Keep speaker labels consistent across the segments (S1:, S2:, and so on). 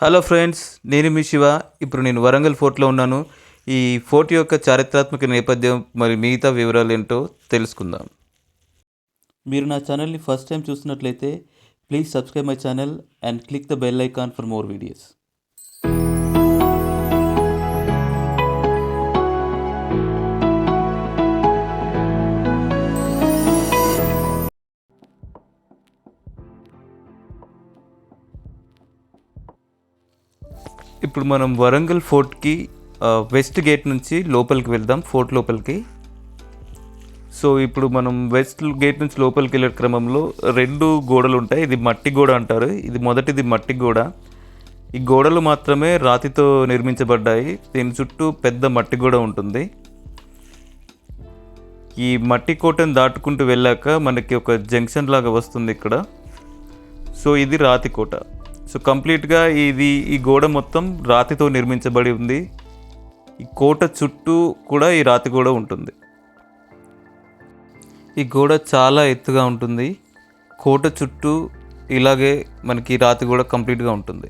S1: Hello friends నేను మీ శివ. ఇప్పుడు నేను వరంగల్ ఫోర్ట్లో ఉన్నాను. ఈ ఫోర్ట్ యొక్క చారిత్రాత్మక నేపథ్యం మరి మిగతా వివరాలు ఏంటో తెలుసుకుందాం. మీరు నా ఛానల్ని ఫస్ట్ టైం చూసినట్లయితే please subscribe my channel and click the bell icon for more videos. ఇప్పుడు మనం వరంగల్ ఫోర్ట్కి వెస్ట్ గేట్ నుంచి లోపలికి వెళ్దాం ఫోర్ట్ లోపలికి. సో ఇప్పుడు మనం వెస్ట్ గేట్ నుంచి లోపలికి వెళ్ళే క్రమంలో రెండు గోడలు ఉంటాయి ఇది మట్టి గోడ అంటారు. ఇది మొదటిది మట్టి గోడ. ఈ గోడలు మాత్రమే రాతితో నిర్మించబడ్డాయి. దీని చుట్టూ పెద్ద మట్టి గోడ ఉంటుంది. ఈ మట్టి కోటను దాటుకుంటూ వెళ్ళాక మనకి ఒక జంక్షన్ లాగా వస్తుంది ఇక్కడ. సో ఇది రాతి కోట. సో కంప్లీట్గా ఇది ఈ గోడ మొత్తం రాతితో నిర్మించబడి ఉంది. ఈ కోట చుట్టూ కూడా ఈ రాతి గోడ ఉంటుంది. ఈ గోడ చాలా ఎత్తుగా ఉంటుంది. కోట చుట్టూ ఇలాగే మనకి రాతి గోడ కంప్లీట్గా ఉంటుంది.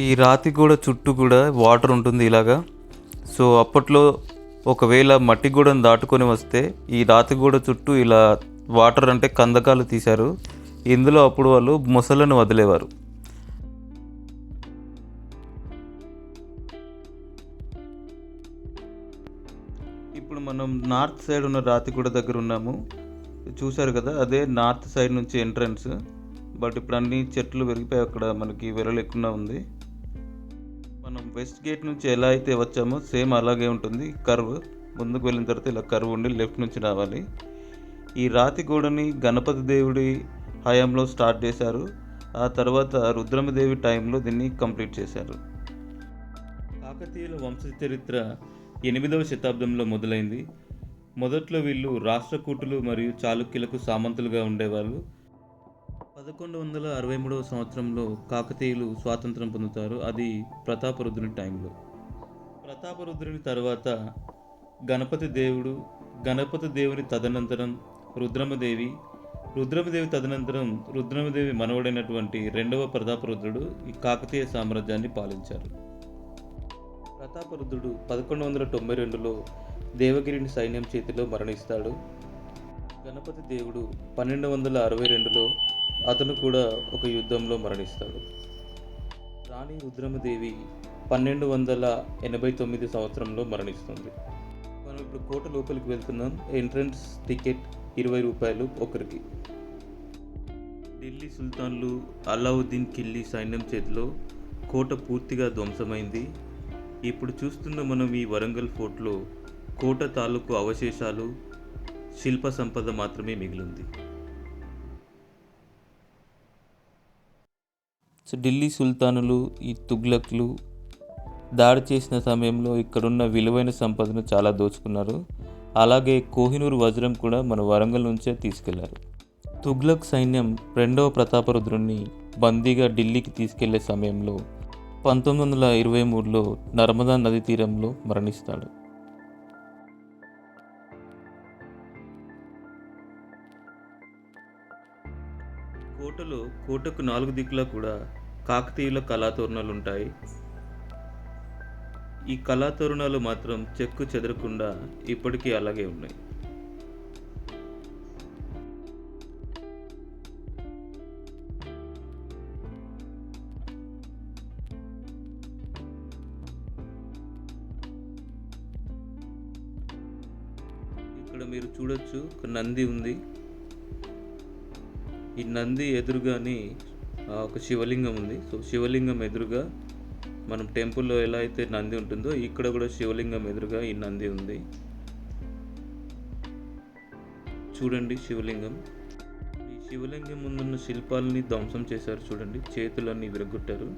S1: ఈ రాతి గోడ చుట్టూ కూడా వాటర్ ఉంటుంది ఇలాగా. సో అప్పట్లో ఒకవేళ మట్టి గోడను దాటుకొని వస్తే ఈ రాతి గూడ చుట్టూ ఇలా వాటర్ అంటే కందకాలు తీశారు. ఇందులో అప్పుడు వాళ్ళు ముసలను వదిలేవారు. ఇప్పుడు మనం నార్త్ సైడ్ ఉన్న రాతిగూడ దగ్గర ఉన్నాము. చూశారు కదా అదే నార్త్ సైడ్ నుంచి ఎంట్రన్స్. బట్ ఇప్పుడు అన్ని చెట్లు పెరిగిపోయి అక్కడ మనకి వెరలేకుండా ఉంది. వెస్ట్ గేట్ నుంచి ఎలా అయితే వచ్చామో సేమ్ అలాగే ఉంటుంది. కర్వ్ ముందుకు వెళ్ళిన తర్వాత ఇలా కర్వ్ ఉండి లెఫ్ట్ నుంచి రావాలి. ఈ రాతి గోడని గణపతి దేవుడి హయాంలో స్టార్ట్ చేశారు. ఆ తర్వాత రుద్రమదేవి టైంలో దీన్ని కంప్లీట్ చేశారు. కాకతీయుల వంశ చరిత్ర ఎనిమిదవ శతాబ్దంలో మొదలైంది. మొదట్లో వీళ్ళు రాష్ట్రకూటులు మరియు చాళుక్యులకు సామంతులుగా ఉండేవాళ్ళు. పదకొండు వందల అరవై మూడవ సంవత్సరంలో కాకతీయులు స్వాతంత్రం పొందుతారు. అది ప్రతాపరుద్రుని టైంలో. ప్రతాపరుద్రుని తర్వాత గణపతి దేవుడు గణపతి దేవుని తదనంతరం రుద్రమదేవి రుద్రమదేవి తదనంతరం రుద్రమదేవి మనవడైనటువంటి రెండవ ప్రతాపరుద్రుడు ఈ కాకతీయ సామ్రాజ్యాన్ని పాలించారు. ప్రతాపరుద్రుడు పదకొండు వందల తొంభై రెండులో దేవగిరిని సైన్యం చేతిలో మరణిస్తాడు. గణపతి దేవుడు పన్నెండు వందల అరవై రెండులో అతను కూడా ఒక యుద్ధంలో మరణిస్తాడు. రాణి రుద్రమదేవి పన్నెండు వందల ఎనభై తొమ్మిది సంవత్సరంలో మరణిస్తుంది. మనం ఇప్పుడు కోట లోపలికి వెళ్తున్నాం. ఎంట్రన్స్ టికెట్ ఇరవై రూపాయలు ఒకరికి. ఢిల్లీ సుల్తాన్లు అలావుద్దీన్ కిల్లీ సైన్యం చేతిలో కోట పూర్తిగా ధ్వంసమైంది. ఇప్పుడు చూస్తున్న మనం ఈ వరంగల్ ఫోర్ట్లో కోట తాలూకు అవశేషాలు శిల్ప సంపద మాత్రమే మిగిలింది. సో ఢిల్లీ సుల్తానులు ఈ తుగ్లక్లు దాడి చేసిన సమయంలో ఇక్కడున్న విలువైన సంపదను చాలా దోచుకున్నారు. అలాగే కోహినూరు వజ్రం కూడా మన వరంగల్ నుంచే తీసుకెళ్ళారు. తుగ్లక్ సైన్యం రెండవ ప్రతాపరుద్రుణ్ణి బందీగా ఢిల్లీకి తీసుకెళ్ళే సమయంలో పంతొమ్మిది వందల ఇరవై మూడులో నర్మదా నది తీరంలో మరణిస్తాడు. కోటలో కోటకు నాలుగు దిక్కులా కూడా కాకతీయుల కళాతోరణాలు ఉంటాయి ఈ కళాతోరణాలు మాత్రం చెక్కు చెదరకుండా ఇప్పటికీ అలాగే ఉన్నాయి. ఇక్కడ మీరు చూడొచ్చు ఒక నంది ఉంది. ఈ నంది ఎదురుగాని ఒక శివలింగం ఉంది. సో శివలింగం ఎదురుగా మనం టెంపుల్లో ఎలా అయితే నంది ఉంటుందో ఇక్కడ కూడా శివలింగం ఎదురుగా ఈ నంది ఉంది. చూడండి శివలింగం. ఈ శివలింగం ముందున్న శిల్పాలని ధ్వంసం చేశారు చూడండి. చేతులన్నీ విరగొట్టారు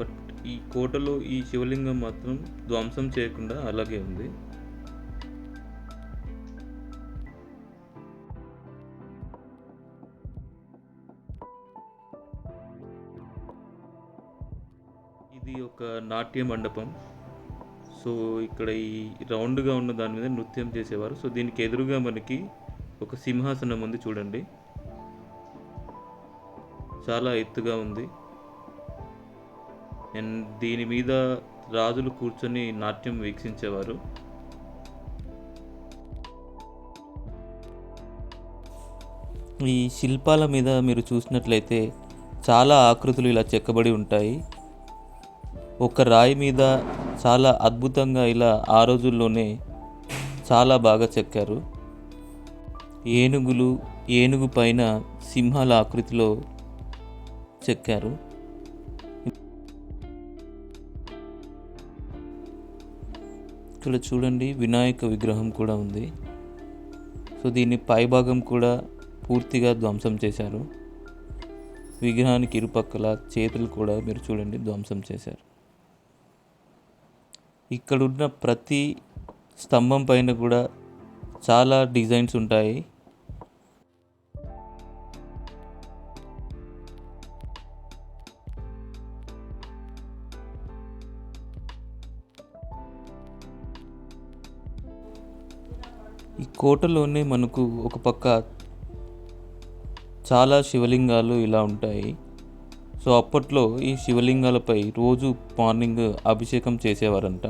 S1: బట్ ఈ కోటలో ఈ శివలింగం మాత్రం ధ్వంసం చేయకుండా అలాగే ఉంది. ఇది ఒక నాట్య మండపం. సో ఇక్కడ ఈ రౌండ్గా ఉన్న దాని మీద నృత్యం చేసేవారు. సో దీనికి ఎదురుగా మనకి ఒక సింహాసనం ఉంది చూడండి. చాలా ఎత్తుగా ఉంది. అండ్ దీని మీద రాజులు కూర్చొని నాట్యం వీక్షించేవారు. ఈ శిల్పాల మీద మీరు చూసినట్లయితే చాలా ఆకృతులు ఇలా చెక్కబడి ఉంటాయి. ఒక రాయి మీద చాలా అద్భుతంగా ఇలా ఆ రోజుల్లోనే చాలా బాగా చెక్కారు. ఏనుగులు ఏనుగు పైన సింహాల ఆకృతిలో చెక్కారు. ఇక్కడ చూడండి వినాయక విగ్రహం కూడా ఉంది. సో దీని పైభాగం కూడా పూర్తిగా ధ్వంసం చేశారు. విగ్రహానికి ఇరుపక్కల చేతులు కూడా మీరు చూడండి ధ్వంసం చేశారు. ఇక్కడున్న ప్రతి స్తంభం పైన కూడా చాలా డిజైన్స్ ఉంటాయి. ఈ కోటలోనే మనకు ఒక పక్క చాలా శివలింగాలు ఇలా ఉంటాయి. సో అప్పట్లో ఈ శివలింగాలపై రోజు మార్నింగ్ అభిషేకం చేసేవారంట.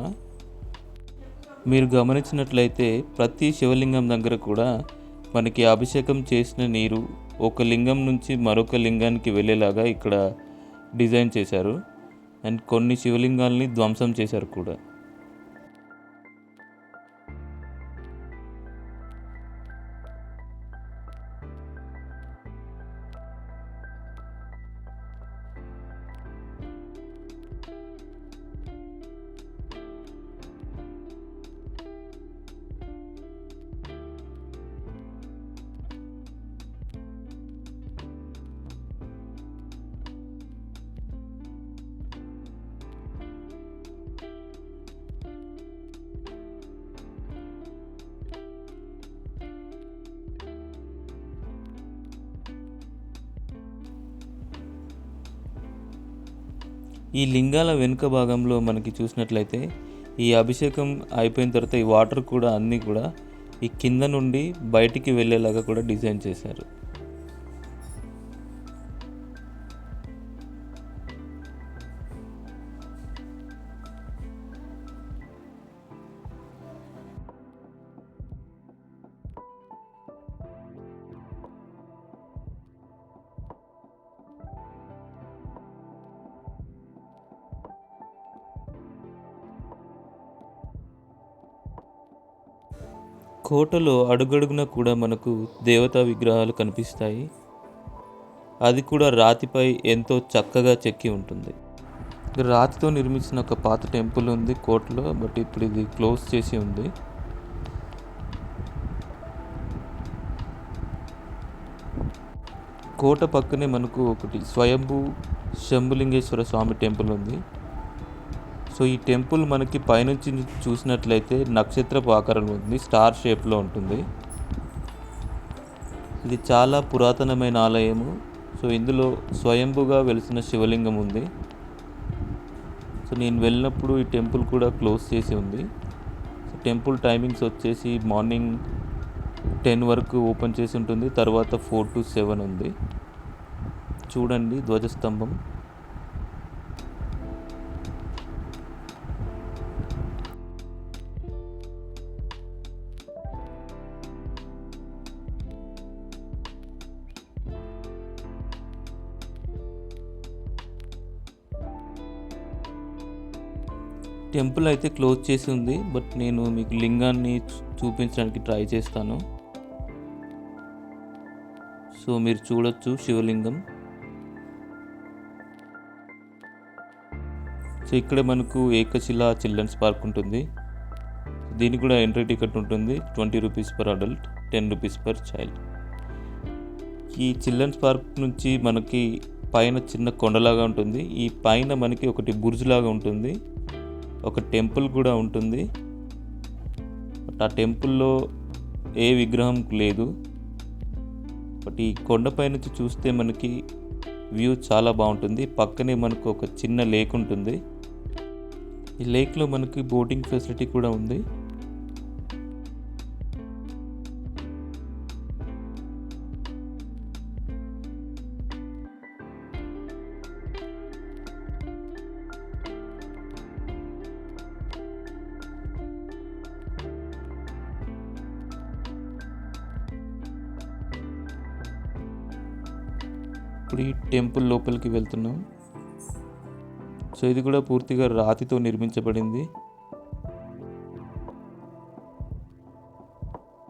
S1: మీరు గమనించినట్లయితే ప్రతి శివలింగం దగ్గర కూడా మనకి అభిషేకం చేసిన నీరు ఒక లింగం నుంచి మరొక లింగానికి వెళ్ళేలాగా ఇక్కడ డిజైన్ చేశారు. అండ్ కొన్ని శివలింగాల్ని ధ్వంసం చేశారు కూడా. ఈ లింగాల వెనుక భాగంలో మనకి చూసినట్లయితే ఈ అభిషేకం అయిపోయిన తర్వాత ఈ వాటర్ కూడా అన్నీ కూడా ఈ కింద నుండి బయటికి వెళ్ళేలాగా కూడా డిజైన్ చేశారు. కోటలో అడుగడుగున కూడా మనకు దేవతా విగ్రహాలు కనిపిస్తాయి. అది కూడా రాతిపై ఎంతో చక్కగా చెక్కి ఉంటుంది. రాతితో నిర్మించిన ఒక పాత టెంపుల్ ఉంది కోటలో బట్ ఇప్పుడు ఇది క్లోజ్ చేసి ఉంది. కోట పక్కనే మనకు ఒకటి స్వయంభూ శంభులింగేశ్వర స్వామి టెంపుల్ ఉంది. సో ఈ టెంపుల్ మనకి పైనుంచి చూసినట్లయితే నక్షత్రపు ఆకారంలో ఉంది స్టార్ షేప్లో ఉంటుంది. ఇది చాలా పురాతనమైన ఆలయము. సో ఇందులో స్వయంభుగా వెలిసిన శివలింగం ఉంది. సో నేను వెళ్ళినప్పుడు ఈ టెంపుల్ కూడా క్లోజ్ చేసి ఉంది. సో టెంపుల్ టైమింగ్స్ వచ్చేసి మార్నింగ్ టెన్ వరకు ఓపెన్ చేసి ఉంటుంది తర్వాత ఫోర్ టు సెవెన్ ఉంది. చూడండి ధ్వజస్తంభం. టెంపుల్ అయితే క్లోజ్ చేసి ఉంది బట్ నేను మీకు లింగాన్ని చూపించడానికి ట్రై చేస్తాను. సో మీరు చూడొచ్చు శివలింగం. సో ఇక్కడ మనకు ఏకశిలా చిల్డ్రన్స్ పార్క్ ఉంటుంది. దీనికి కూడా ఎంట్రీ టికెట్ ఉంటుంది twenty rupees per adult ten rupees per child. ఈ చిల్డ్రన్స్ పార్క్ నుంచి మనకి పైన చిన్న కొండలాగా ఉంటుంది. ఈ పైన మనకి ఒకటి బుర్జ్ లాగా ఉంటుంది. ఒక టెంపుల్ కూడా ఉంటుంది. బట్ ఆ టెంపుల్లో ఏ విగ్రహం లేదు. బట్ ఈ కొండపై నుంచి చూస్తే మనకి వ్యూ చాలా బాగుంటుంది. పక్కనే మనకు ఒక చిన్న లేక్ ఉంటుంది. ఈ లేక్లో మనకి బోటింగ్ ఫెసిలిటీ కూడా ఉంది. ఇప్పుడు ఈ టెంపుల్ లోపలికి వెళ్తున్నాం. సో ఇది కూడా పూర్తిగా రాతితో నిర్మించబడింది.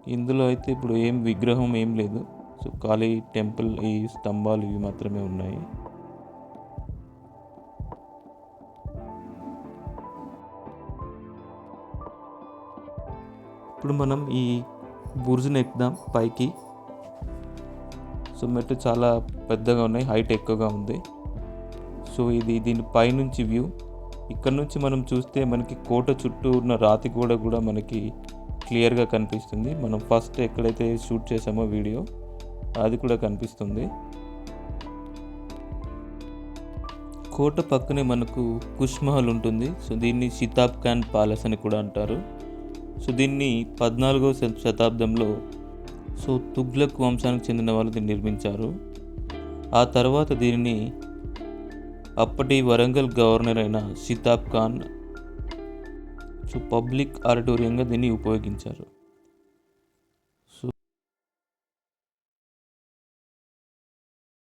S1: ఇందులో అయితే ఇప్పుడు ఏం విగ్రహం ఏం లేదు. సో ఖాళీ టెంపుల్ ఈ స్తంభాలు ఇవి మాత్రమే ఉన్నాయి. ఇప్పుడు మనం ఈ బుర్జ్ని ఎక్కుదాం పైకి. సో మెట్లు చాలా పెద్దగా ఉన్నాయి హైట్ ఎక్కువగా ఉంది. సో ఇది దీని పైనుంచి వ్యూ ఇక్కడ నుంచి మనం చూస్తే మనకి కోట చుట్టూ ఉన్న రాతి గోడ కూడా మనకి క్లియర్గా కనిపిస్తుంది. మనం ఫస్ట్ ఎక్కడైతే షూట్ చేసామో వీడియో అది కూడా కనిపిస్తుంది. కోట పక్కనే మనకు కుష్మహల్ ఉంటుంది. సో దీన్ని షితాబ్ ఖాన్ ప్యాలెస్ అని కూడా అంటారు. సో దీన్ని పద్నాలుగో శత- శతాబ్దంలో సో తుగ్లక్ వంశానికి చెందిన వాళ్ళు దీన్ని నిర్మించారు. ఆ తర్వాత దీనిని అప్పటి వరంగల్ గవర్నర్ అయిన సితాబ్ ఖాన్ సో పబ్లిక్ ఆడిటోరియంగా దీన్ని ఉపయోగించారు.